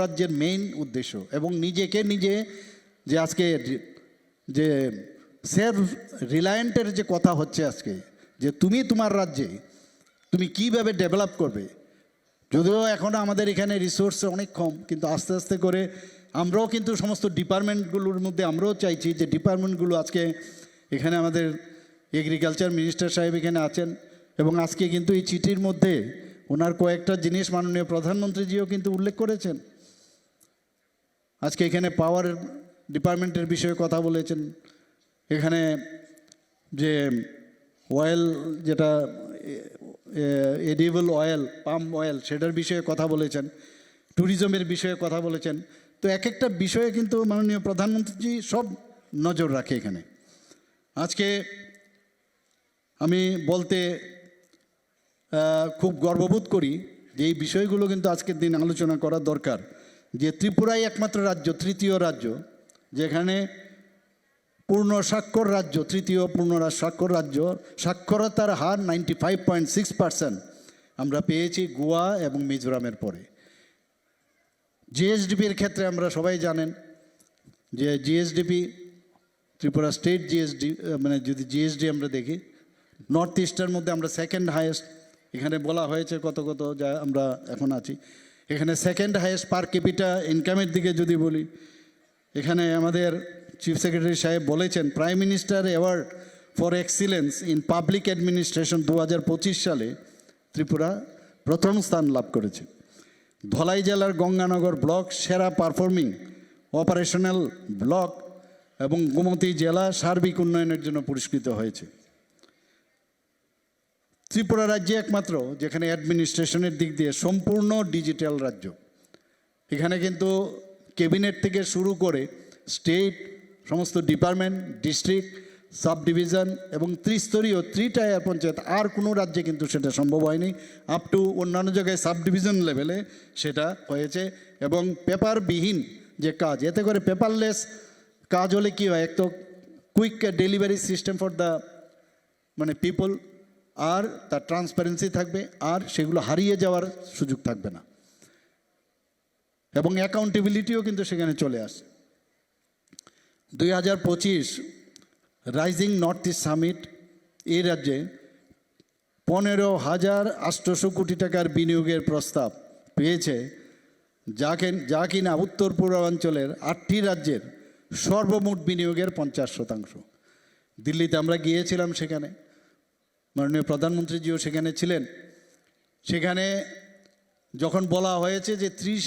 রাজ্যের মেইন উদ্দেশ্য এবং নিজেকে নিজে যে আজকে যে সেলফ রিলায়েন্টের যে কথা হচ্ছে আজকে, যে তুমি তোমার রাজ্যে, তুমি কীভাবে ডেভেলপ করবে? যদিও এখন আমাদের এখানে রিসোর্স অনেক কম, কিন্তু আস্তে আস্তে করে আমরাও কিন্তু সমস্ত ডিপার্টমেন্টগুলোর মধ্যে আমরাও চাইছি যে ডিপার্টমেন্টগুলো আজকে এখানে আমাদের এগ্রিকালচার মিনিস্টার সাহেব এখানে আছেন এবং আজকে কিন্তু এই চিঠির মধ্যে ওনার কয়েকটা জিনিস মাননীয় প্রধানমন্ত্রীজিও কিন্তু উল্লেখ করেছেন। আজকে এখানে পাওয়ার ডিপার্টমেন্টের বিষয়ে কথা বলেছেন। এখানে যে অয়েল যেটা এডিবল অয়েল পাম অয়েল সেটার বিষয়ে কথা বলেছেন ট্যুরিজমের বিষয়ে কথা বলেছেন। তো এক একটা বিষয়ে কিন্তু মাননীয় প্রধানমন্ত্রীজি সব নজর রাখে এখানে। আজকে আমি বলতে খুব গর্ববোধ করি যে এই বিষয়গুলো কিন্তু আজকের দিন আলোচনা করা দরকার, যে ত্রিপুরাই একমাত্র রাজ্য, তৃতীয় রাজ্য, যেখানে পূর্ণ স্বাক্ষর রাজ্য, তৃতীয় পূর্ণ স্বাক্ষর রাজ্য সাক্ষরতার হার ninety five point six percent আমরা পেয়েছি গোয়া এবং মিজোরামের পরে। জিএসডিপির ক্ষেত্রে আমরা সবাই জানেন যে জিএসডিপি ত্রিপুরা স্টেট জিএসডি মানে যদি জিএসডি আমরা দেখি, নর্থ ইস্টের মধ্যে আমরা সেকেন্ড হাইয়েস্ট এখানে বলা হয়েছে কত কত যা আমরা এখন আছি। এখানে সেকেন্ড হাইয়েস্ট পার ক্যাপিটা ইনকামের দিকে যদি বলি, এখানে আমাদের চিফ সেক্রেটারি সাহেব বলেছেন prime minister award for excellence in public administration দু হাজার পঁচিশ সালে ত্রিপুরা প্রথম স্থান লাভ করেছে। ধলাই জেলার গঙ্গানগর ব্লক সেরা পারফর্মিং অপারেশনাল ব্লক এবং গোমতী জেলা সার্বিক উন্নয়নের জন্য পুরস্কৃত হয়েছে। ত্রিপুরা রাজ্যে একমাত্র, যেখানে অ্যাডমিনিস্ট্রেশনের দিক দিয়ে সম্পূর্ণ ডিজিটাল রাজ্য। এখানে কিন্তু ক্যাবিনেট থেকে শুরু করে স্টেট, সমস্ত ডিপার্টমেন্ট, ডিস্ট্রিক্ট সাব ডিভিশন এবং ত্রিস্তরীয় থ্রি পঞ্চায়েত, আর কোনো রাজ্যে কিন্তু সেটা সম্ভব হয়নি। আপ টু অন্যান্য জায়গায় সাব ডিভিশন লেভেলে সেটা হয়েছে এবং পেপারবিহীন যে কাজ, এতে করে পেপারলেস কাজ হলে কী হয়, এক তো quick delivery system for the মানে পিপল আর তার ট্রান্সপারেন্সি থাকবে, আর সেগুলো হারিয়ে যাওয়ার সুযোগ থাকবে না। এবং অ্যাকাউন্টেবিলিটিও কিন্তু সেখানে চলে আসে। দুই হাজার পঁচিশ রাইজিং নর্থ ইস্ট সামিট এই রাজ্যে পনেরো হাজার আটশোশো কোটি টাকার বিনিয়োগের প্রস্তাব পেয়েছে, যাকে, যা কিনা উত্তর পূর্বাঞ্চলের আটটি রাজ্যের সর্বমোট বিনিয়োগের পঞ্চাশ শতাংশ। দিল্লিতে আমরা গিয়েছিলাম সেখানে। মাননীয় প্রধানমন্ত্রীজিও সেখানে ছিলেন। সেখানে যখন বলা হয়েছে যে ত্রিশ